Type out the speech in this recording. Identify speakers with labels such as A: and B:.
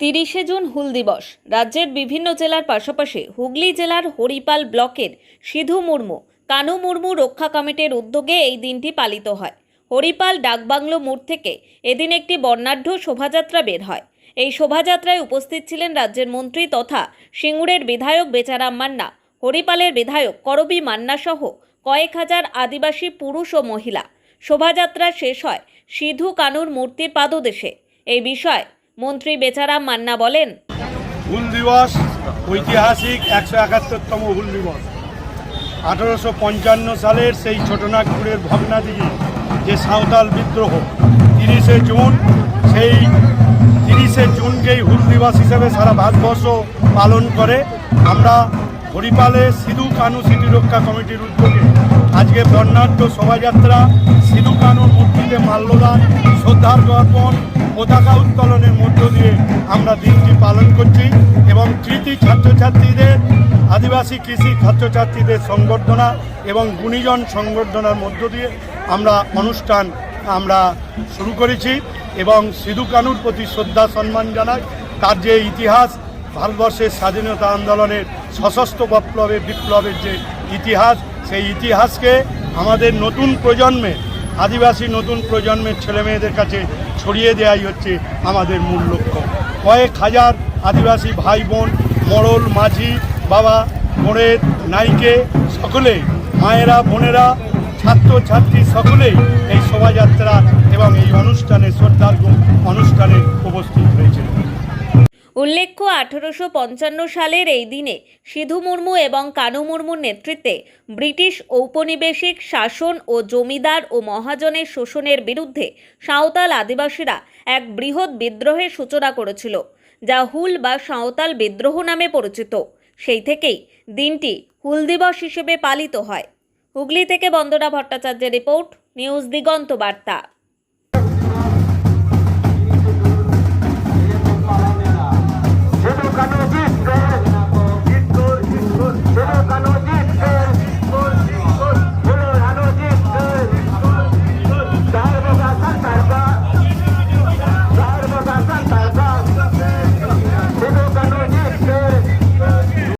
A: তিরিশে জুন হুল দিবস। রাজ্যের বিভিন্ন জেলার পাশাপাশি হুগলি জেলার হরিপাল ব্লকের সিধু মুর্মু, কানু মুর্মু রক্ষা কমিটির উদ্যোগে এই দিনটি পালিত হয়। হরিপাল ডাকবাংলো মোড় থেকে এদিন একটি বর্ণাঢ্য শোভাযাত্রা বের হয়। এই শোভাযাত্রায় উপস্থিত ছিলেন রাজ্যের মন্ত্রী তথা সিঙ্গুরের বিধায়ক বেচারাম মান্না, হরিপালের বিধায়ক করবি মান্না সহ কয়েক হাজার আদিবাসী পুরুষ ও মহিলা। শোভাযাত্রা শেষ হয় সিধু কানুর মূর্তির পাদদেশে। এই বিষয়ে মন্ত্রী বেচারাম মান্না বলেন,
B: হুল দিবস ঐতিহাসিক একশো একাত্তরতম হুল দিবস। আঠারোশো পঞ্চান্ন সালের সেই ছোটনাগপুরের ভগ্নাদিঘি যে সাঁওতাল বিদ্রোহ, তিরিশে জুন, সেই তিরিশে জুনকেই হুল দিবস হিসেবে সারা ভারতবর্ষ পালন করে। আমরা হরিপালে সিধু কানু স্মৃতি রক্ষা কমিটির উদ্যোগে আজকে বর্ণাঢ্য শোভাযাত্রা সিধু কানুর মূর্তিতে মাল্যদান শ্রদ্ধার্ঘ অর্পণ পতাকা উত্তোলনের মধ্য দিয়ে আমরা দিনটি পালন করছি এবং কৃতি ছাত্রছাত্রীদের, আদিবাসী কৃষি ছাত্রছাত্রীদের সংবর্ধনা এবং গুণীজন সংবর্ধনার মধ্য দিয়ে আমরা অনুষ্ঠান আমরা শুরু করেছি এবং সিধু কানুর প্রতি শ্রদ্ধা সম্মান জানাই। তার যে ইতিহাস, ভারতবর্ষের স্বাধীনতা আন্দোলনের সশস্ত্র বিপ্লবের বিপ্লবের যে ইতিহাস, সেই ইতিহাসকে আমাদের নতুন প্রজন্মে আদিবাসী নতুন প্রজন্মের ছেলেমেয়েদের কাছে ছড়িয়ে দেওয়াই হচ্ছে আমাদের মূল লক্ষ্য। কয়েক হাজার আদিবাসী ভাই বোন মরল মাঝি, বাবা মোড়ের নাইকে সকলে, মায়েরা, বোনেরা ছাত্র ছাত্রী সকলেই এই শোভাযাত্রা এবং এই অনুষ্ঠানে শ্রদ্ধার্ঘ অনুষ্ঠানে উপস্থিত।
A: উল্লেখ্য, আঠারোশো পঞ্চান্ন সালের এই দিনে সিধু মুর্মু এবং কানু মুর্মুর নেতৃত্বে ব্রিটিশ ঔপনিবেশিক শাসন ও জমিদার ও মহাজনের শোষণের বিরুদ্ধে সাঁওতাল আদিবাসীরা এক বৃহৎ বিদ্রোহের সূচনা করেছিল, যা হুল বা সাঁওতাল বিদ্রোহ নামে পরিচিত। সেই থেকেই দিনটি হুল দিবস হিসেবে পালিত হয়। হুগলি থেকে বন্দনা ভট্টাচার্যের রিপোর্ট, নিউজ দিগন্ত বার্তা।